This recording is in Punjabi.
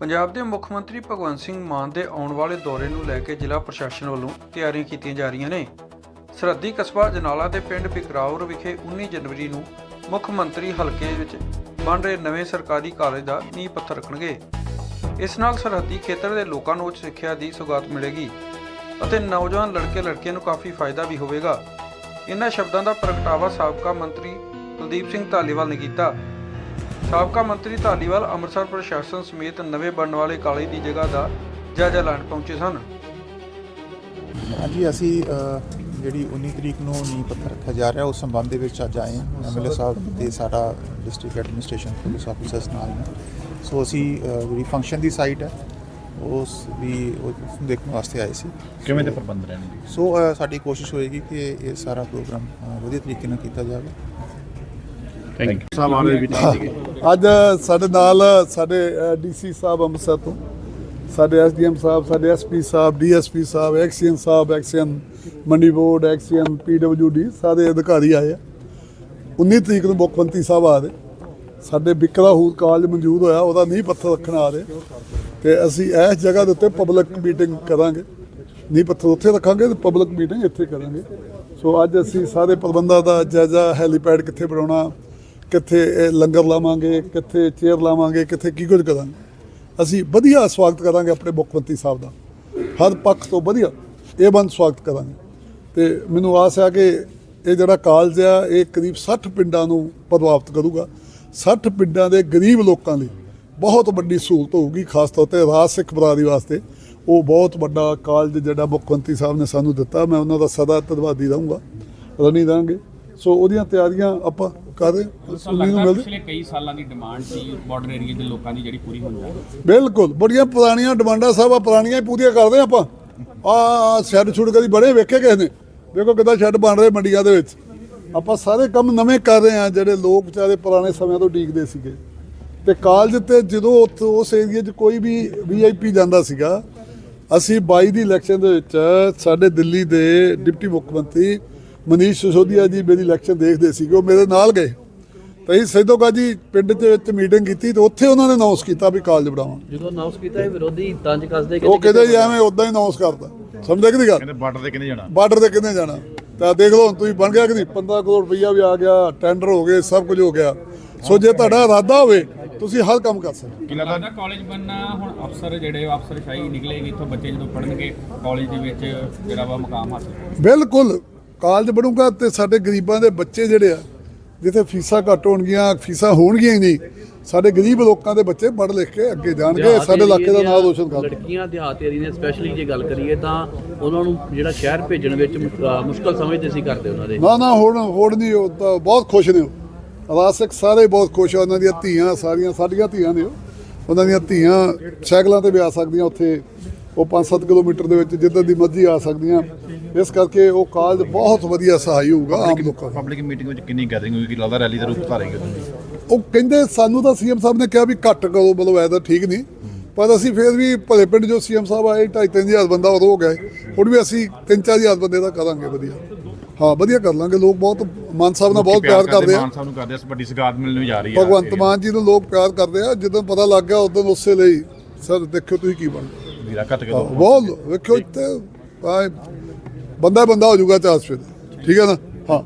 ਪੰਜਾਬ ਦੇ ਮੁੱਖ ਮੰਤਰੀ ਭਗਵੰਤ ਸਿੰਘ ਮਾਨ ਦੇ ਆਉਣ ਵਾਲੇ ਦੌਰੇ ਨੂੰ ਲੈ ਕੇ ਜ਼ਿਲ੍ਹਾ ਪ੍ਰਸ਼ਾਸਨ ਵੱਲੋਂ ਤਿਆਰੀਆਂ ਕੀਤੀਆਂ ਜਾ ਰਹੀਆਂ ਨੇ। ਸਰਹੱਦੀ ਕਸਬਾ ਜਨਾਲਾ ਦੇ ਪਿੰਡ ਬਿਕਰਾਉਰ ਵਿਖੇ 19 ਜਨਵਰੀ ਨੂੰ ਮੁੱਖ ਮੰਤਰੀ ਹਲਕੇ ਵਿੱਚ ਬਣ ਰਹੇ ਨਵੇਂ ਸਰਕਾਰੀ ਕਾਲਜ ਦਾ ਨੀਂਹ ਪੱਥਰ ਰੱਖਣਗੇ। ਇਸ ਨਾਲ ਸਰਹੱਦੀ ਖੇਤਰ ਦੇ ਲੋਕਾਂ ਨੂੰ ਉੱਚ ਸਿੱਖਿਆ ਦੀ ਸੁਗਾਤ ਮਿਲੇਗੀ ਅਤੇ ਨੌਜਵਾਨ ਲੜਕੇ ਲੜਕੀਆਂ ਨੂੰ ਕਾਫੀ ਫਾਇਦਾ ਵੀ ਹੋਵੇਗਾ। ਇਹਨਾਂ ਸ਼ਬਦਾਂ ਦਾ ਪ੍ਰਗਟਾਵਾ ਸਾਬਕਾ ਮੰਤਰੀ ਕੁਲਦੀਪ ਸਿੰਘ ਧਾਲੀਵਾਲ ਨੇ ਕੀਤਾ। ਸਾਬਕਾ ਮੰਤਰੀ ਧਾਲੀਵਾਲ ਅੰਮ੍ਰਿਤਸਰ ਪ੍ਰਸ਼ਾਸਨ ਸਮੇਤ ਨਵੇਂ ਬਣਨ ਵਾਲੇ ਕਾਲਜ ਦੀ ਜਗ੍ਹਾ ਦਾ ਜਾਇਜ਼ਾ ਲੈਣ ਪਹੁੰਚੇ ਸਨ। ਹਾਂਜੀ ਅਸੀਂ ਅ, ਜਿਹੜੀ 19 ਤਰੀਕ ਨੂੰ ਨੀਂਹ ਪੱਥਰ ਰੱਖਿਆ ਜਾ ਰਿਹਾ ਉਸ ਸੰਬੰਧ ਦੇ ਵਿੱਚ ਅੱਜ ਆਏ ਹਾਂ। ਐਮਐਲਏ ਸਾਹਿਬ ਤੇ ਸਾਡਾ ਡਿਸਟ੍ਰਿਕਟ ਐਡਮਿਨਿਸਟ੍ਰੇਸ਼ਨ ਪੁਲਿਸ ਆਫੀਸਰਸ ਨਾਲ ਨੇ। ਸੋ ਅਸੀਂ ਅ, ਜਿਹੜੀ ਫੰਕਸ਼ਨ ਦੀ ਸਾਈਟ ਹੈ ਉਸ ਦੀ ਉਸ ਨੂੰ ਦੇਖਣ ਵਾਸਤੇ ਆਏ ਸੀ। ਕਿਵੇਂ ਦੇ ਪ੍ਰਬੰਧ ਰਹਿਣਗੇ? ਸੋ ਅ, ਸਾਡੀ ਕੋਸ਼ਿਸ਼ ਹੋਏਗੀ ਕਿ ਇਹ ਸਾਰਾ ਪ੍ਰੋਗਰਾਮ ਅ, ਵਧੀਆ ਤਰੀਕੇ ਨਾਲ ਕੀਤਾ ਜਾਵੇ। ਥੈਂਕ ਯੂ ਸਾਹਿਬ ਆਲੇ ਵਿੱਚ ਸੀਗੇ ਅੱਜ ਸਾਡੇ ਨਾਲ ਸਾਡੇ ਡੀਸੀ ਸਾਹਿਬ ਅੰਮ੍ਰਿਤਸਰ ਤੋਂ ਸਾਡੇ ਐਸਡੀਐਮ ਸਾਹਿਬ ਸਾਡੇ ਐਸਪੀ ਸਾਹਿਬ ਡੀਐਸਪੀ ਸਾਹਿਬ ਐਕਸੀਅਨ ਸਾਹਿਬ XEN Mandi board XEN PWD ਸਾਰੇ ਅਧਿਕਾਰੀ ਆਏ ਆ। 19 ਤਰੀਕ ਨੂੰ ਮੁੱਖ ਮੰਤਰੀ ਸਾਹਿਬ ਆ ਰਹੇ। ਸਾਡੇ ਬਿਕਰਾ ਹੂਰ ਕਾਲਜ ਮਨਜ਼ੂਰ ਹੋਇਆ ਉਹਦਾ ਨੀਂਹ ਪੱਥਰ ਰੱਖਣ ਆ ਰਹੇ। ਤੇ ਅਸੀਂ ਇਸ ਜਗ੍ਹਾ ਦੇ ਉੱਤੇ ਪਬਲਿਕ ਮੀਟਿੰਗ ਕਰਾਂਗੇ। ਨੀਂਹ ਪੱਥਰ ਉੱਥੇ ਰੱਖਾਂਗੇ ਤੇ ਪਬਲਿਕ ਮੀਟਿੰਗ ਇੱਥੇ ਕਰਾਂਗੇ। ਸੋ ਅੱਜ ਅਸੀਂ ਸਾਰੇ ਪ੍ਰਬੰਧਾਂ ਦਾ ਜਾਇਜ਼ਾ ਹੈਲੀਪੈਡ ਕਿੱਥੇ ਬਣਾਉਣਾ ਕਿੱਥੇ ਲੰਗਰ ਲਾਵਾਂਗੇ, ਕਿੱਥੇ ਚੇਅਰ ਲਾਵਾਂਗੇ, ਕਿੱਥੇ ਕੀ ਕੁਝ ਕਰਾਂਗੇ। ਅਸੀਂ ਵਧੀਆ ਸਵਾਗਤ ਕਰਾਂਗੇ ਆਪਣੇ ਮੁੱਖ ਮੰਤਰੀ ਸਾਹਿਬ ਦਾ। ਹਰ ਪੱਖ ਤੋਂ ਵਧੀਆ ਇਹ ਬੰਦ ਸਵਾਗਤ ਕਰਾਂਗੇ। ਤੇ ਮੈਨੂੰ ਆਸ ਹੈ ਕਿ ਇਹ ਜਿਹੜਾ ਕਾਲਜ ਆ, ਇਹ ਕਰੀਬ 60 ਪਿੰਡਾਂ ਨੂੰ ਪ੍ਰਭਾਵਿਤ ਕਰੂਗਾ। 60 ਪਿੰਡਾਂ ਦੇ ਗਰੀਬ ਲੋਕਾਂ ਲਈ ਬਹੁਤ ਵੱਡੀ ਸਹੂਲਤ ਹੋਊਗੀ, ਖਾਸ ਤੌਰ ਤੇ ਰਾਜ ਸਿੱਖ ਬਰਾਦਰੀ ਵਾਸਤੇ। ਉਹ ਬਹੁਤ ਵੱਡਾ ਕਾਲਜ ਜਿਹੜਾ ਮੁੱਖ ਮੰਤਰੀ ਸਾਹਿਬ ਨੇ ਸਾਨੂੰ ਦਿੱਤਾ। ਮੈਂ ਉਹਨਾਂ ਦਾ ਸਦਾ ਧੰਨਵਾਦੀ ਰਹੂੰਗਾ ਰਣੀ ਦਾਂਗੇ ਸੋ ਉਹਦੀਆਂ ਤਿਆਰੀਆਂ ਆਪਾਂ ਕਰ ਰਹੇ ਹਾਂ। ਸੋ ਉਮੀਦ ਲੱਗਦਾ ਮਿਲਦੀ ਪਿਛਲੇ ਕਈ ਸਾਲਾਂ ਦੀ ਡਿਮਾਂਡ ਸੀ ਬਾਰਡਰ ਏਰੀਆ ਦੇ ਲੋਕਾਂ ਦੀ ਜਿਹੜੀ ਪੂਰੀ ਹੋਣੀ ਹੈ ਬਿਲਕੁਲ ਬੜੀਆਂ ਪੁਰਾਣੀਆਂ ਡਿਮਾਂਡਾਂ ਸਾਹਿਬ ਆ ਪੁਰਾਣੀਆਂ ਹੀ ਪੂਰੀਆਂ ਕਰਦੇ ਆਪਾਂ। ਆ ਸ਼ੈੱਡ ਛੁੱਟ ਕਦੀ ਬੜੇ ਵੇਖੇ ਕਿਸੇ ਨੇ। ਦੇਖੋ ਕਿੱਦਾਂ ਸ਼ੈੱਡ ਬਣ ਰਹੇ ਮੰਡੀਆਂ ਦੇ ਵਿੱਚ। ਆਪਾਂ ਸਾਰੇ ਕੰਮ ਨਵੇਂ ਕਰ ਰਹੇ ਆ ਜਿਹੜੇ ਲੋਕ ਵਿਚਾਰੇ ਪੁਰਾਣੇ ਸਮਿਆਂ ਤੋਂ ਡੀਕਦੇ ਸੀਗੇ। ਤੇ ਕਾਲਜ ਤੇ ਜਦੋਂ ਉੱਥੇ ਉਸ ਏਰੀਆ 'ਚ ਕੋਈ ਵੀ ਵੀਆਈਪੀ ਜਾਂਦਾ ਸੀਗਾ ਅਸੀਂ 22 ਦੀ ਇਲੈਕਸ਼ਨ ਦੇ ਵਿੱਚ ਸਾਡੇ ਦਿੱਲੀ ਦੇ ਡਿਪਟੀ ਮੁੱਖ ਮੰਤਰੀ ਮਨੀਸ਼ ਸਿਸੋਦੀਆ ਜੀ ਮੇਰੀ ਇਲੈਕਸ਼ਨ ਦੇਖਦੇ ਸੀਗੇ ਉਹ ਮੇਰੇ ਨਾਲ ਗਏ। ਤਾਂ ਅਸੀਂ ਸੈਦੋਗਾ ਜੀ ਪਿੰਡ ਦੇ ਵਿੱਚ ਮੀਟਿੰਗ ਕੀਤੀ ਤੇ ਉੱਥੇ ਉਹਨਾਂ ਨੇ ਅਨਾਉਂਸ ਕੀਤਾ ਵੀ ਕਾਲਜ ਬਣਾਵਾਂਗੇ ਜਦੋਂ ਅਨਾਉਂਸ ਕੀਤਾ ਇਹ ਵਿਰੋਧੀ ਤੰਜ ਕੱਸਦੇ ਉਹ ਕਹਿੰਦੇ ਜੀ ਐਵੇਂ ਉਦਾਂ ਹੀ ਅਨਾਉਂਸ ਕਰਦਾ ਸਮਝਦੇ ਕਿ ਨਹੀਂ ਗੱਲ? ਕਹਿੰਦੇ ਬਾਰਡਰ ਤੇ ਕਿੰਨੇ ਜਾਣਾ? ਬਾਰਡਰ ਤੇ ਕਿੰਨੇ ਜਾਣਾ? ਤਾਂ ਦੇਖ ਲਓ ਹੁਣ ਤੁਸੀਂ ਬਣ ਗਿਆ ਕਿ ਨਹੀਂ? 15 ਕਰੋੜ ਰੁਪਈਆ ਵੀ ਆ ਗਿਆ ਟੈਂਡਰ ਹੋ ਗਏ ਸਭ ਕੁਝ ਹੋ ਗਿਆ। ਸੋ ਜੇ ਤੁਹਾਡਾ ਇਰਾਦਾ ਹੋਵੇ ਤੁਸੀਂ ਹਰ ਕੰਮ ਕਰ ਸਕਦੇ ਕੀ ਲੱਗਦਾ ਕਾਲਜ ਬੰਨਾ ਹੁਣ ਅਫਸਰ ਜਿਹੜੇ ਅਫਸਰ ਸ਼ਾਹੀ ਨਿਕਲੇਗੀ ਇੱਥੋਂ ਬੱਚੇ ਜਦੋਂ ਪੜ੍ਹਨਗੇ ਕਾਲਜ ਦੇ ਵਿੱਚ ਜਿਹੜਾ ਵਾ ਮੁਕਾਮ ਹਾਸਲ। ਬਿਲਕੁਲ। ਕਾਲਜ ਬਣੂਗਾ ਤੇ ਸਾਡੇ ਗਰੀਬਾਂ ਦੇ ਬੱਚੇ ਜਿਹੜੇ ਆ ਜਿੱਥੇ ਫੀਸਾਂ ਘੱਟ ਹੋਣਗੀਆਂ ਫੀਸਾਂ ਹੋਣਗੀਆਂ ਹੀ ਨਹੀਂ ਸਾਡੇ ਗਰੀਬ ਲੋਕਾਂ ਦੇ ਬੱਚੇ ਪੜ੍ਹ ਲਿਖ ਕੇ ਅੱਗੇ ਜਾਣਗੇ ਸਾਡੇ ਇਲਾਕੇ ਦਾ ਨਾਮ ਰੋਸ਼ਨ ਦੀਆਂ ਕਰਨਗੇ। ਲੜਕੀਆਂ ਦਿਹਾਤ ਏਰੀਏ ਨੇ ਸਪੈਸ਼ਲੀ ਜੇ ਗੱਲ ਕਰੀਏ ਤਾਂ ਉਹਨਾਂ ਨੂੰ ਜਿਹੜਾ ਸ਼ਹਿਰ ਭੇਜਣ ਵਿੱਚ ਮੁਸ਼ਕਲ ਸਮਝਦੇ ਸੀ ਕਰਦੇ ਉਹਨਾਂ ਦੇ। ਨਾ ਨਾ ਹੁਣ ਹੁਣ ਨਹੀਂ ਉਹ ਤਾਂ ਬਹੁਤ ਖੁਸ਼ ਨੇ ਉਹ। ਸਾਰੇ ਬਹੁਤ ਖੁਸ਼ ਆ ਉਹਨਾਂ ਦੀਆਂ ਧੀਆਂ ਸਾਰੀਆਂ ਸਾਡੀਆਂ ਧੀਆਂ ਨੇ ਉਹ। ਉਹਨਾਂ ਦੀਆਂ ਧੀਆਂ ਸਾਈਕਲਾਂ ਤੇ ਵੀ ਆ ਸਕਦੀਆਂ ਉੱਥੇ ਉਹ 5-7 ਕਿਲੋਮੀਟਰ ਦੇ ਵਿੱਚ ਜਿੱਦਾਂ ਦੀ ਮਰਜ਼ੀ ਆ ਸਕਦੀਆਂ। ਇਸ ਕਰਕੇ ਉਹ ਕਾਲਜ ਬਹੁਤ ਵਧੀਆ ਸਹਾਈ ਹੋਊਗਾ ਆਮ ਲੋਕਾਂ ਦਾ ਪਬਲਿਕ ਮੀਟਿੰਗ ਵਿੱਚ ਕਿੰਨੀ ਗੈਦਰਿੰਗ ਹੋਈ ਕਿ ਲੱਗਦਾ ਰੈਲੀ ਦਾ ਰੂਪ ਧਾਰੇਗੇ ਉਹ ਕਹਿੰਦੇ ਸਾਨੂੰ ਤਾਂ ਸੀਐਮ ਸਾਹਿਬ ਨੇ ਕਿਹਾ ਵੀ ਘੱਟ ਕਰੋ ਮਤਲਬ ਐਦਾ ਠੀਕ ਨਹੀਂ। ਪਰ ਅਸੀਂ ਫਿਰ ਵੀ ਭਲੇ ਪਿੰਡ ਜੋ ਸੀਐਮ ਸਾਹਿਬ ਆਏ 2.5-3000 ਬੰਦਾ ਉਦੋਂ ਹੋ ਗਏ ਹੁਣ ਵੀ ਅਸੀਂ 3-4000 ਬੰਦੇ ਦਾ ਕਰਾਂਗੇ ਵਧੀਆ। ਹਾਂ ਵਧੀਆ ਕਰ ਲਾਂਗੇ। ਲੋਕ ਬਹੁਤ ਮਾਨ ਸਾਹਿਬ ਨਾਲ ਬਹੁਤ ਪਿਆਰ ਕਰਦੇ ਆ। ਮਾਨ ਸਾਹਿਬ ਨੂੰ ਕਰਦੇ ਆ ਵੱਡੀ ਸਗਾਤ ਮਿਲਣ ਜਾ ਰਹੀ ਹੈ ਭਗਵੰਤ ਮਾਨ ਜੀ ਨੂੰ ਲੋਕ ਪਿਆਰ ਕਰਦੇ ਆ। ਜਦੋਂ ਪਤਾ ਲੱਗ ਗਿਆ ਉਦੋਂ ਉਸੇ ਲਈ ਸਰ ਦੇਖਿਓ ਤੁਸੀਂ ਕੀ ਬਣਦਾ। ਵੀਰਾ ਘੱਟ ਕੇ ਦੋ। ਬਹੁਤ ਵੇਖਿਓ ਇੱਥੇ ਬੰਦਾ ਬੰਦਾ ਹੋ ਜਾਊਗਾ ਚਾਸ ਫਿਰ। ਠੀਕ ਹੈ ਨਾ? ਹਾਂ।